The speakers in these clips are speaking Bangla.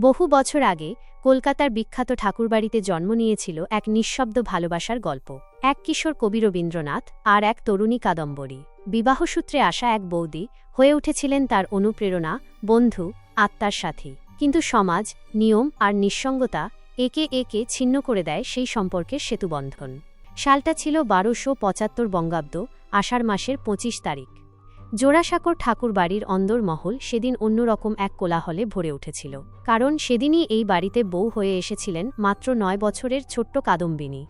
বহু বছর আগে কলকাতার বিখ্যাত ঠাকুরবাড়িতে জন্ম নিয়েছিল এক নিঃশব্দ ভালোবাসার গল্প। এক কিশোর কবি রবীন্দ্রনাথ আর এক তরুণী কাদম্বরী। বিবাহসূত্রে আসা এক বৌদি হয়ে উঠেছিলেন তার অনুপ্রেরণা, বন্ধু, আত্মার সাথী। কিন্তু সমাজ, নিয়ম আর নিঃসঙ্গতা একে একে ছিন্ন করে দেয় সেই সম্পর্কের সেতুবন্ধন। সালটা ছিল বারোশো পঁচাত্তর বঙ্গাব্দ, আষাঢ় মাসের পঁচিশ তারিখ। জোড়াসাঁকর ঠাকুর বাড়ির অন্দরমহল সেদিন অন্যরকম এক কোলাহলে ভরে উঠেছিল, কারণ সেদিনই এই বাড়িতে বউ হয়ে এসেছিলেন মাত্র নয় বছরের ছোট্ট কাদম্বিনী।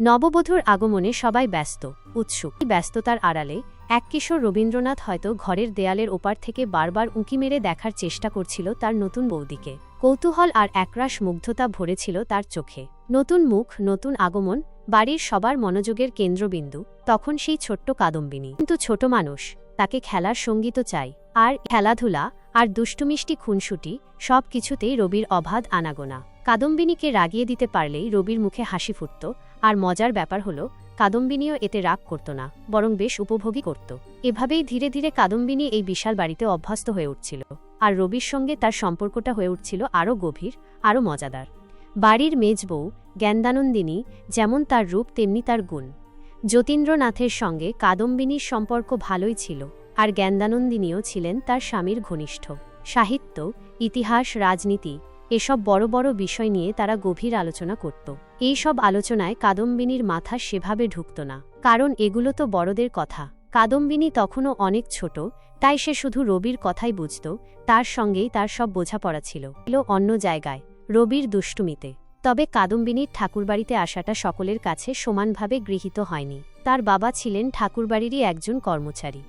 নববধূর আগমনে সবাই ব্যস্ত, উৎসুক। ব্যস্ততার আড়ালে এক কিশোর রবীন্দ্রনাথ হয়তো ঘরের দেয়ালের ওপার থেকে বারবার উঁকি মেরে দেখার চেষ্টা করছিল তার নতুন বৌদিকে। কৌতূহল আর একরাশ মুগ্ধতা ভরেছিল তার চোখে। নতুন মুখ, নতুন আগমন, বাড়ির সবার মনোযোগের কেন্দ্রবিন্দু, তখন সেই ছোট্ট কাদম্বিনী। কিন্তু ছোট মানুষ তাকে খেলার সংগীত চাই। আর খেলাধুলা, আর দুষ্টুমিষ্টি খুনসুটি, সব কিছুতেই রবির অবাধ আনাগোনা। কাদম্বিনীকে রাগিয়ে দিতে পারলেই রবির মুখে হাসি ফুটত, আর মজার ব্যাপার হল, কাদম্বিনীও এতে রাগ করত না, বরং বেশ উপভোগী করত। এভাবেই ধীরে ধীরে কাদম্বিনী এই বিশাল বাড়িতে অভ্যস্ত হয়ে উঠছিল, আর রবির সঙ্গে তার সম্পর্কটা হয়ে উঠছিল আরও গভীর, আরও মজাদার। বাড়ির মেজবউ জ্ঞানদানন্দিনী, যেমন তার রূপ, তেমনি তার গুণ। যতীন্দ্রনাথের সঙ্গে কাদম্বিনীর সম্পর্ক ভালোই ছিল, আর জ্ঞানদানন্দিনীও ছিলেন তার স্বামীর ঘনিষ্ঠ। সাহিত্য, ইতিহাস, রাজনীতি, এসব বড় বড় বিষয় নিয়ে তারা গভীর আলোচনা করত। এই সব আলোচনায় কাদম্বিনীর মাথা সেভাবে ঢুকত না, কারণ এগুলো তো বড়দের কথা। কাদম্বিনী তখনও অনেক ছোট, তাই সে শুধু রবির কথাই বুঝত, তার সঙ্গেই তার সব বোঝাপড়া ছিল অন্য জায়গায়, রবির দুষ্টুমিতে। তবে কাদম্বিনীর ঠাকুরবাড়িতে আসাটা সকলের কাছে সমানভাবে গৃহীত হয়নি। তার বাবা ছিলেন ঠাকুরবাড়িরই একজন কর্মচারী।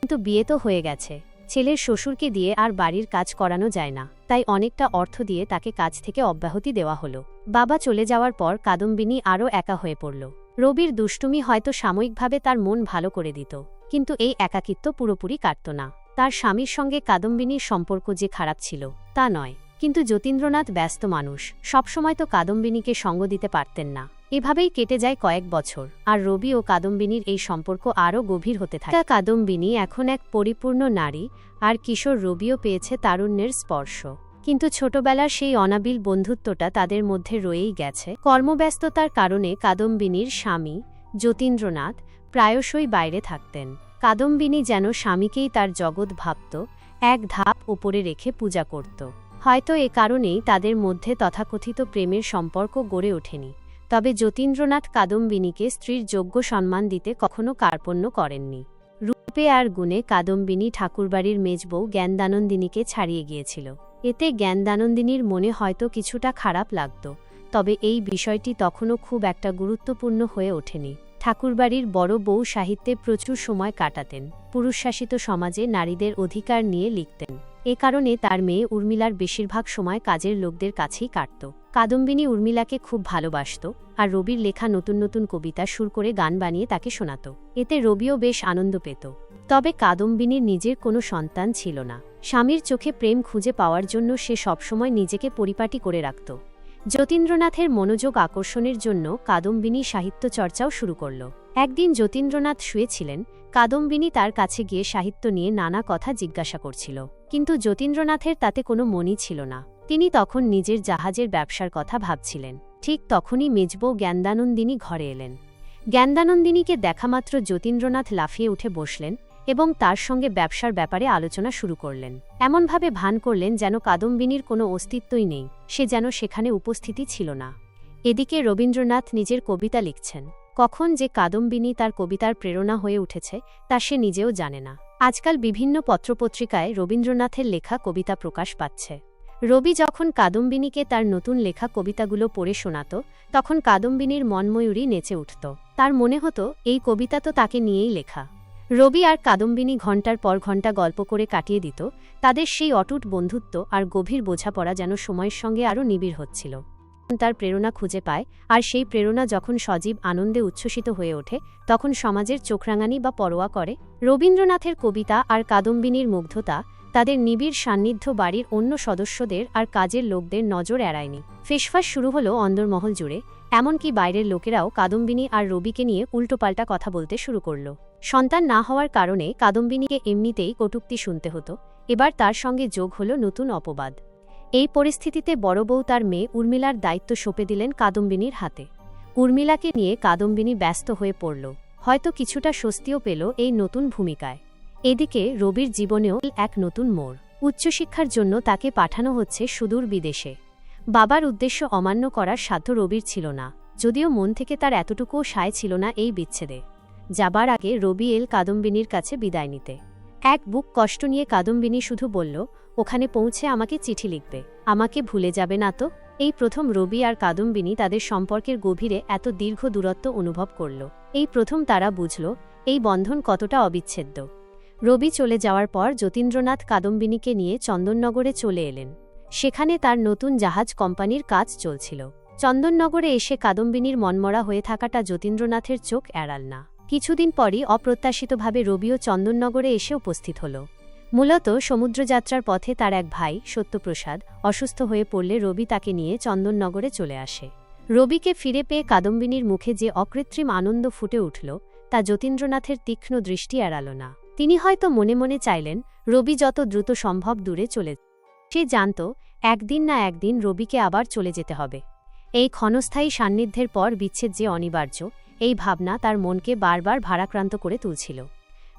কিন্তু বিয়ে তো হয়ে গেছে। ছেলের শ্বশুরকে দিয়ে আর বাড়ির কাজ করানো যায় না। তাই অনেকটা অর্থ দিয়ে তাকে কাজ থেকে অব্যাহতি দেওয়া হলো। বাবা চলে যাওয়ার পর কাদম্বিনী আরও একা হয়ে পড়ল। রবির দুষ্টুমি হয়তো সাময়িকভাবে তার মন ভালো করে দিত। কিন্তু এই একাকিত্ব পুরোপুরি কাটত না। তার স্বামীর সঙ্গে কাদম্বিনীর সম্পর্ক যে খারাপ ছিল, তা নয়। কিন্তু যতীন্দ্রনাথ ব্যস্ত মানুষ। সবসময় তো কাদম্বিনীকে সঙ্গ দিতে পারতেন না। এভাবেই কেটে যায় কয়েক বছর। আর রবি ও কাদম্বিনীর এই সম্পর্ক আরও গভীর হতে থাকে। কাদম্বিনী এখন এক পরিপূর্ণ নারী, আর কিশোর রবিও পেয়েছে তারুণ্যের স্পর্শ। কিন্তু ছোটবেলার সেই অনাবিল বন্ধুত্বটা তাদের মধ্যে রয়েই গেছে। কর্মব্যস্ততার কারণে কাদম্বিনীর স্বামী, যতীন্দ্রনাথ, প্রায়শই বাইরে থাকতেন। কাদম্বিনী যেন স্বামীকেই তার জগৎ ভাবত, এক ধাপ ওপরে রেখে পূজা করত। হয়তো এ কারণেই তাদের মধ্যে তথাকথিত প্রেমের সম্পর্ক গড়ে ওঠেনি। তবে যতীন্দ্রনাথ কাদম্বিনীকে স্ত্রীর যোগ্য সম্মান দিতে কখনো কার্পণ্য করেননি। রূপে আর গুণে কাদম্বিনী ঠাকুরবাড়ির মেজবউ জ্ঞানদানন্দিনীকে ছাড়িয়ে গিয়েছিল। এতে জ্ঞানদানন্দিনীর মনে হয়তো কিছুটা খারাপ লাগত, তবে এই বিষয়টি তখনও খুব একটা গুরুত্বপূর্ণ হয়ে ওঠেনি। ঠাকুরবাড়ির বড় বউ সাহিত্যে প্রচুর সময় কাটাতেন, পুরুষশাসিত সমাজে নারীদের অধিকার নিয়ে লিখতেন। এ কারণে তার মেয়ে উর্মিলার বেশিরভাগ সময় কাজের লোকদের কাছেই কাটত। কাদম্বিনী উর্মিলাকে খুব ভালোবাসত আর রবির লেখা নতুন নতুন কবিতা সুর করে গান বানিয়ে তাকে শোনাত। এতে রবিও বেশ আনন্দ পেত। তবে কাদম্বিনীর নিজের কোনো সন্তান ছিল না। স্বামীর চোখে প্রেম খুঁজে পাওয়ার জন্য সে সবসময় নিজেকে পরিপাটি করে রাখত। যতীন্দ্রনাথের মনোযোগ আকর্ষণের জন্য কাদম্বিনী সাহিত্য চর্চাও শুরু করল। একদিন যতীন্দ্রনাথ শুয়েছিলেন, কাদম্বিনী তার কাছে গিয়ে সাহিত্য নিয়ে নানা কথা জিজ্ঞাসা করছিল। কিন্তু যতীন্দ্রনাথের তাতে কোনো মনই ছিল না। তিনি তখন নিজের জাহাজের ব্যবসার কথা ভাবছিলেন। ঠিক তখনই মেজবউ জ্ঞানদানন্দিনী ঘরে এলেন। জ্ঞানদানন্দিনীকে দেখামাত্র যতীন্দ্রনাথ লাফিয়ে উঠে বসলেন এবং তার সঙ্গে ব্যবসার ব্যাপারে আলোচনা শুরু করলেন। এমনভাবে ভান করলেন যেন কাদম্বিনীর কোনো অস্তিত্বই নেই, সে যেন সেখানে উপস্থিতি ছিল না। এদিকে রবীন্দ্রনাথ নিজের কবিতা লিখছেন, কখন যে কাদম্বিনী তার কবিতার প্রেরণা হয়ে উঠেছে, তা সে নিজেও জানে না। আজকাল বিভিন্ন পত্রপত্রিকায় রবীন্দ্রনাথের লেখা কবিতা প্রকাশ পাচ্ছে। রবি যখন কাদম্বিনীকে তার নতুন লেখা কবিতাগুলো পড়ে শোনাত, তখন কাদম্বিনীর মনময়ূরী নেচে উঠত। তার মনে হতো, এই কবিতা তো তাকে নিয়েই লেখা। রবি আর কাদম্বিনী ঘণ্টার পর ঘণ্টা গল্প করে কাটিয়ে দিত, তাদের সেই অটুট বন্ধুত্ব আর গভীর বোঝাপড়া যেন সময়ের সঙ্গে আরও নিবিড় হচ্ছিল। তার প্রেরণা খুঁজে পায়, আর সেই প্রেরণা যখন সজীব আনন্দে উচ্ছ্বসিত হয়ে ওঠে, তখন সমাজের চোখরাঙানি বা পরোয়া করে। রবীন্দ্রনাথের কবিতা আর কাদম্বিনীর মুগ্ধতা তাদের নিবিড় সান্নিধ্য বাড়ির অন্য সদস্যদের আর কাজের লোকদের নজর এড়ায়নি। ফেসফাস শুরু হলো অন্দরমহল জুড়ে, এমনকি বাইরের লোকেরাও কাদম্বিনী আর রবিকে নিয়ে উল্টোপাল্টা কথা বলতে শুরু করল। সন্তান না হওয়ার কারণে কাদম্বিনীকে এমনিতেই কটুক্তি শুনতে হতো, এবার তার সঙ্গে যোগ হলো নতুন অপবাদ। এই পরিস্থিতিতে বড় বউ তার মেয়ে উর্মিলার দায়িত্ব সঁপে দিলেন কাদম্বিনীর হাতে। উর্মিলাকে নিয়ে কাদম্বিনী ব্যস্ত হয়ে পড়ল, হয়তো কিছুটা স্বস্তিও পেল এই নতুন ভূমিকায়। এদিকে রবির জীবনেও এক নতুন মোড়। উচ্চশিক্ষার জন্য তাকে পাঠানো হচ্ছে সুদূর বিদেশে। বাবার উদ্দেশ্য অমান্য করার সাধ্য রবির ছিল না, যদিও মন থেকে তার এতটুকুও সায় ছিল না এই বিচ্ছেদে। যাবার আগে রবি এল কাদম্বিনীর কাছে বিদায় নিতে। এক বুক কষ্ট নিয়ে কাদম্বিনী শুধু বলল, ওখানে পৌঁছে আমাকে চিঠি লিখবে। আমাকে ভুলে যাবে না তো? এই প্রথম রবি আর কাদম্বিনী তাদের সম্পর্কের গভীরে এত দীর্ঘ দূরত্ব অনুভব করল। এই প্রথম তারা বুঝল, এই বন্ধন কতটা অবিচ্ছেদ্য। রবি চলে যাওয়ার পর যতীন্দ্রনাথ কাদম্বিনীকে নিয়ে চন্দননগরে চলে এলেন। সেখানে তার নতুন জাহাজ কোম্পানির কাজ চলছিল। চন্দননগরে এসে কাদম্বিনীর মনমরা হয়ে থাকাটা যতীন্দ্রনাথের চোখ এড়াল না। কিছুদিন পরই অপ্রত্যাশিতভাবে রবিও চন্দননগরে এসে উপস্থিত হল। মূলত সমুদ্রযাত্রার পথে তার এক ভাই, সত্যপ্রসাদ, অসুস্থ হয়ে পড়লে রবি তাকে নিয়ে চন্দননগরে চলে আসে। রবিকে ফিরে পেয়ে কাদম্বিনীর মুখে যে অকৃত্রিম আনন্দ ফুটে উঠল, তা যতীন্দ্রনাথের তীক্ষ্ণ দৃষ্টি এড়াল না। তিনি হয়তো মনে মনে চাইলেন, রবি যত দ্রুত সম্ভব দূরে চলে সে জানত, একদিন না একদিন রবিকে আবার চলে যেতে হবে। এই ক্ষণস্থায়ী সান্নিধ্যের পর বিচ্ছেদ যে অনিবার্য, এই ভাবনা তার মনকে বারবার ভারাক্রান্ত করে তুলছিল।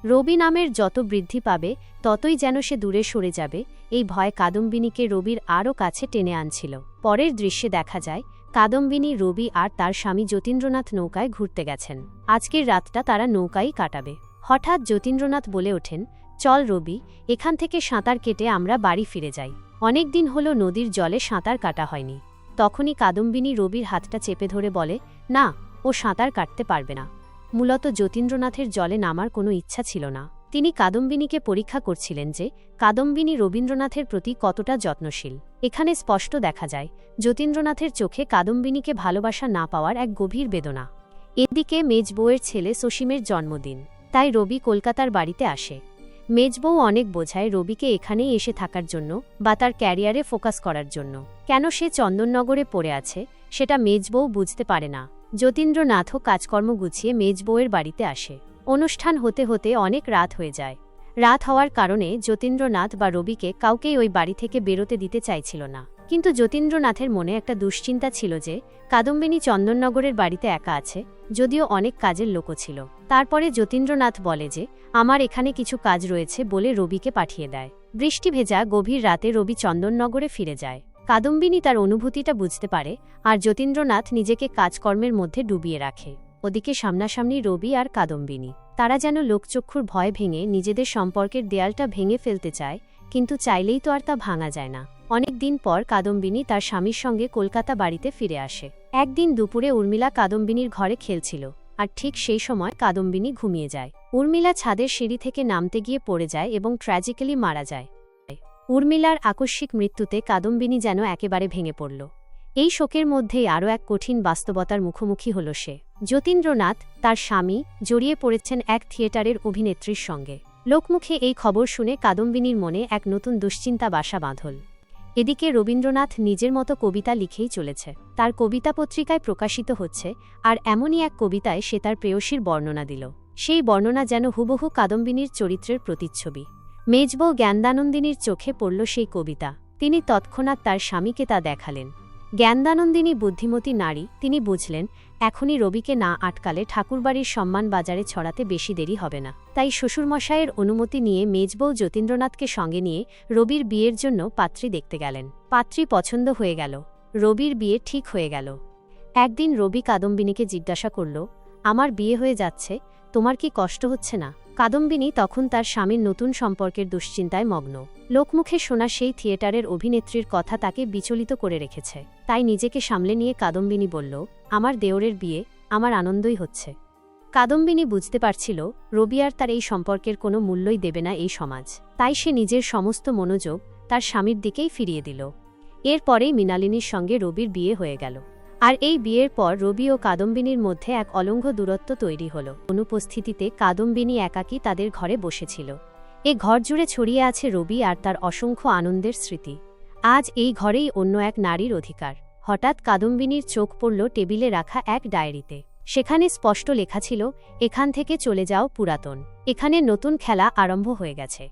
রবি নামের যত বৃদ্ধি পাবে, ততই যেন সে দূরে সরে যাবে, এই ভয় কাদম্বিনীকে রবির আরও কাছে টেনে আনছিল। পরের দৃশ্যে দেখা যায়, কাদম্বিনী রবি আর তার স্বামী যতীন্দ্রনাথ নৌকায় ঘুরতে গেছেন। আজকের রাতটা তারা নৌকাই কাটাবে। হঠাৎ যতীন্দ্রনাথ বলে ওঠেন, চল রবি, এখান থেকে সাঁতার কেটে আমরা বাড়ি ফিরে যাই। অনেক দিন হল নদীর জলে সাঁতার কাটা হয়নি। তখনই কাদম্বিনী রবির হাতটা চেপে ধরে বলে, না, ও সাঁতার কাটতে পারবে না। মূলত যতীন্দ্রনাথের জলে নামার কোনো ইচ্ছা ছিল না। তিনি কাদম্বিনীকে পরীক্ষা করছিলেন যে, কাদম্বিনী রবীন্দ্রনাথের প্রতি কতটা যত্নশীল। এখানে স্পষ্ট দেখা যায়, যতীন্দ্রনাথের চোখে কাদম্বিনীকে ভালোবাসা না পাওয়ার এক গভীর বেদনা। এদিকে মেজবউয়ের ছেলে সসীমের জন্মদিন। তাই রবি কলকাতার বাড়িতে আসে। মেজবউ অনেক বোঝায় রবিকে এখানেই এসে থাকার জন্য বা তার ক্যারিয়ারে ফোকাস করার জন্য। কেন সে চন্দননগরে পড়ে আছে, সেটা মেজবউ বুঝতে পারে না। যতীন্দ্রনাথও কাজকর্ম গুছিয়ে মেজবউয়ের বাড়িতে আসে। অনুষ্ঠান হতে হতে অনেক রাত হয়ে যায়। রাত হওয়ার কারণে যতীন্দ্রনাথ বা রবিকে কাউকেই ওই বাড়ি থেকে বেরোতে দিতে চাইছিল না। কিন্তু যতীন্দ্রনাথের মনে একটা দুশ্চিন্তা ছিল যে কাদম্বিনী চন্দননগরের বাড়িতে একা আছে, যদিও অনেক কাজের লোকও ছিল। তারপরে যতীন্দ্রনাথ বলে যে, আমার এখানে কিছু কাজ রয়েছে বলে রবিকে পাঠিয়ে দেয়। বৃষ্টি ভেজা গভীর রাতে রবি চন্দননগরে ফিরে যায়। কাদম্বিনী তার অনুভূতিটা বুঝতে পারে আর যতীন্দ্রনাথ নিজেকে কাজকর্মের মধ্যে ডুবিয়ে রাখে। ওদিকে সামনাসামনি রবি আর কাদম্বিনী। তারা যেন লোকচক্ষুর ভয় ভেঙে নিজেদের সম্পর্কের দেয়ালটা ভেঙে ফেলতে চায়, কিন্তু চাইলেই তো আর তা ভাঙা যায় না। অনেক দিন পর কাদম্বিনী তার স্বামীর সঙ্গে কলকাতা বাড়িতে ফিরে আসে। একদিন দুপুরে উর্মিলা কাদম্বিনীর ঘরে খেলছিল, আর ঠিক সেই সময় কাদম্বিনী ঘুমিয়ে যায়। উর্মিলা ছাদের সিঁড়ি থেকে নামতে গিয়ে পড়ে যায় এবং ট্র্যাজিক্যালি মারা যায়। উর্মিলার আকস্মিক মৃত্যুতে কাদম্বিনী যেন একেবারে ভেঙে পড়ল। এই শোকের মধ্যেই আরও এক কঠিন বাস্তবতার মুখোমুখি হল সে। যতীন্দ্রনাথ, তার স্বামী, জড়িয়ে পড়েছেন এক থিয়েটারের অভিনেত্রীর সঙ্গে। লোকমুখে এই খবর শুনে কাদম্বিনীর মনে এক নতুন দুশ্চিন্তা বাসা বাঁধল। এদিকে রবীন্দ্রনাথ নিজের মতো কবিতা লিখেই চলেছে। তার কবিতা পত্রিকায় প্রকাশিত হচ্ছে, আর এমনই এক কবিতায় সে তার প্রেয়সীর বর্ণনা দিল। সেই বর্ণনা যেন হুবহু কাদম্বিনীর চরিত্রের প্রতিচ্ছবি। মেজবউ জ্ঞানদানন্দিনীর চোখে পড়ল সেই কবিতা। তিনি তৎক্ষণাৎ তার স্বামীকে তা দেখালেন। জ্ঞানদানন্দিনী বুদ্ধিমতী নারী, তিনি বুঝলেন এখনই রবিকে না আটকালে ঠাকুরবাড়ির সম্মান বাজারে ছড়াতে বেশি দেরি হবে না। তাই শ্বশুরমশায়ের অনুমতি নিয়ে মেজবউ যতীন্দ্রনাথকে সঙ্গে নিয়ে রবির বিয়ের জন্য পাত্রী দেখতে গেলেন। পাত্রী পছন্দ হয়ে গেল। রবির বিয়ে ঠিক হয়ে গেল। একদিন রবি কাদম্বিনীকে জিজ্ঞাসা করল, আমার বিয়ে হয়ে যাচ্ছে, তোমার কি কষ্ট হচ্ছে না? কাদম্বিনী তখন তার স্বামীর নতুন সম্পর্কের দুশ্চিন্তায় মগ্ন। লোকমুখে শোনা সেই থিয়েটারের অভিনেত্রীর কথা তাকে বিচলিত করে রেখেছে। তাই নিজেকে সামলে নিয়ে কাদম্বিনী বলল আমার দেওরের বিয়ে আমার আনন্দই হচ্ছে। কাদম্বিনী বুঝতে পারছিল, রবি আর তার এই সম্পর্কের কোনো মূল্যই দেবে না এই সমাজ। তাই সে নিজের সমস্ত মনোযোগ তার স্বামীর দিকেই ফিরিয়ে দিল। এরপরেই মৃণালিনীর সঙ্গে রবির বিয়ে হয়ে গেল। আর এই বিয়ের পর রবি ও কাদম্বিনীর মধ্যে এক অলঙ্ঘ দূরত্ব তৈরি হল। অনুপস্থিতিতে কাদম্বিনী একাকী তাদের ঘরে বসেছিল। এ ঘর জুড়ে ছড়িয়ে আছে রবি আর তার অসংখ্য আনন্দের স্মৃতি। আজ এই ঘরেই অন্য এক নারীর অধিকার। হঠাৎ কাদম্বিনীর চোখ পড়ল টেবিলে রাখা এক ডায়েরিতে। সেখানে স্পষ্ট লেখা ছিল, এখান থেকে চলে যাও পুরাতন। এখানে নতুন খেলা আরম্ভ হয়ে গেছে।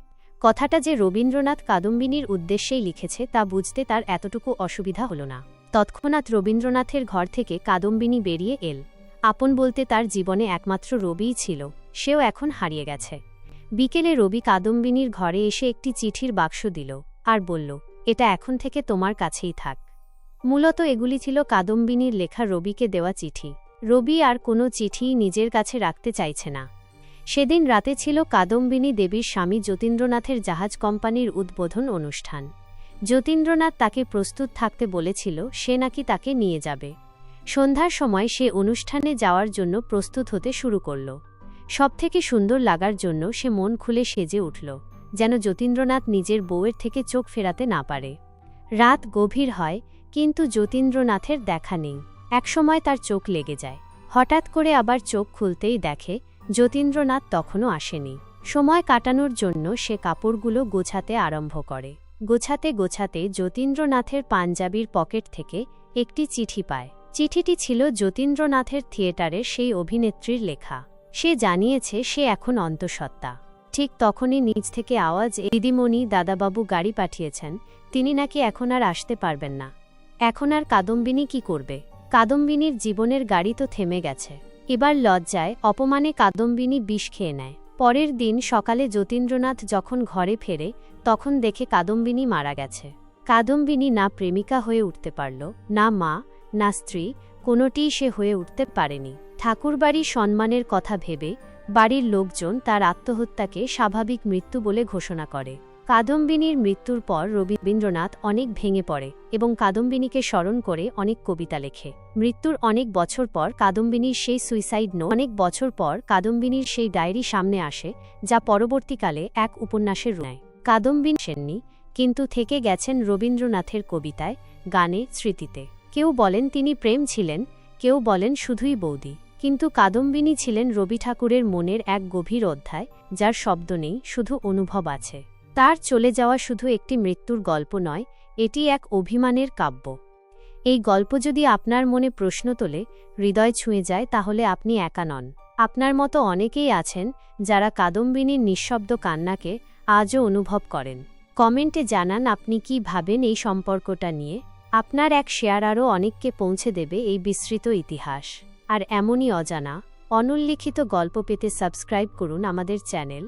কথাটা যে রবীন্দ্রনাথ কাদম্বিনীর উদ্দেশ্যেই লিখেছে তা বুঝতে তার এতটুকু অসুবিধা হল না। তৎক্ষণাৎ রবীন্দ্রনাথের ঘর থেকে কাদম্বিনী বেরিয়ে এল। আপন বলতে তার জীবনে একমাত্র রবিই ছিল, সেও এখন হারিয়ে গেছে। বিকেলে রবি কাদম্বিনীর ঘরে এসে একটি চিঠির বাক্স দিল, আর বলল, এটা এখন থেকে তোমার কাছেই থাক। মূলত এগুলি ছিল কাদম্বিনীর লেখা রবিকে দেওয়া চিঠি। রবি আর কোনো চিঠি নিজের কাছে রাখতে চাইছে না। সেদিন রাতে ছিল কাদম্বিনী দেবীর স্বামী যতীন্দ্রনাথের জাহাজ কোম্পানির উদ্বোধন অনুষ্ঠান। যতীন্দ্রনাথ তাকে প্রস্তুত থাকতে বলেছিল, সে নাকি তাকে নিয়ে যাবে। সন্ধ্যার সময় সে অনুষ্ঠানে যাওয়ার জন্য প্রস্তুত হতে শুরু করল। সবথেকে সুন্দর লাগার জন্য সে মন খুলে সেজে উঠল, যেন যতীন্দ্রনাথ নিজের বউয়ের থেকে চোখ ফেরাতে না পারে। রাত গভীর হয় কিন্তু যতীন্দ্রনাথের দেখা নেই। একসময় তার চোখ লেগে যায়। হঠাৎ করে আবার চোখ খুলতেই দেখে, যতীন্দ্রনাথ তখনও আসেনি। সময় কাটানোর জন্য সে কাপড়গুলো গোছাতে আরম্ভ করে। গোছাতে গোছাতে যতীন্দ্রনাথের পাঞ্জাবির পকেট থেকে একটি চিঠি পায়। চিঠিটি ছিল যতীন্দ্রনাথের থিয়েটারের সেই অভিনেত্রীর লেখা। সে জানিয়েছে সে এখন অন্তঃসত্ত্বা। ঠিক তখনই নিজ থেকে আওয়াজ "এই দিদিমণি, দাদাবাবু গাড়ি পাঠিয়েছেন। তিনি নাকি এখন আর আসতে পারবেন না। এখন আর কাদম্বিনী কি করবে? কাদম্বিনীর জীবনের গাড়ি তো থেমে গেছে। এবার লজ্জায়, অপমানে কাদম্বিনী বিষ খেয়ে নেয়। পরের দিন সকালে যতীন্দ্রনাথ যখন ঘরে ফেরে, তখন দেখে কাদম্বিনী মারা গেছে। কাদম্বিনী না প্রেমিকা হয়ে উঠতে পারল, না মা, না স্ত্রী, কোনোটিই সে হয়ে উঠতে পারেনি। ঠাকুরবাড়ির সম্মানের কথা ভেবে, বাড়ির লোকজন তার আত্মহত্যাকে স্বাভাবিক মৃত্যু বলে ঘোষণা করে। কাদম্বিনীর মৃত্যুর পর রবীন্দ্রনাথ অনেক ভেঙে পড়ে এবং কাদম্বিনীকে স্মরণ করে অনেক কবিতা লেখে। মৃত্যুর অনেক বছর পর কাদম্বিনীর সেই সুইসাইড নো অনেক বছর পর কাদম্বিনীর সেই ডায়েরি সামনে আসে, যা পরবর্তীকালে এক উপন্যাসের রূপ নেয়। কাদম্বিনী সেননি কিন্তু থেকে গেছেন রবীন্দ্রনাথের কবিতায়, গানে, স্মৃতিতে। কেউ বলেন তিনি প্রেম ছিলেন, কেউ বলেন শুধুই বৌদি। কিন্তু কাদম্বিনী ছিলেন রবি ঠাকুরের মনের এক গভীর অধ্যায়, যার শব্দ নেই, শুধু অনুভব আছে। তার চলে যাওয়া শুধু একটি মৃত্যুর গল্প নয়, এটি এক অভিমানের কাব্য। এই গল্প যদি আপনার মনে প্রশ্ন তোলে, হৃদয় ছুঁয়ে যায়, তাহলে আপনি একা নন। আপনার মতো অনেকেই আছেন, যারা কাদম্বিনীর নিঃশব্দ কান্নাকে আজও অনুভব করেন। কমেন্টে জানান আপনি কি ভাবেন এই সম্পর্কটা নিয়ে। আপনার এক শেয়ার আরও অনেককে পৌঁছে দেবে এই বিস্তৃত ইতিহাস। আর এমনই অজানা, অনুল্লিখিত গল্প পেতে সাবস্ক্রাইব করুন আমাদের চ্যানেল।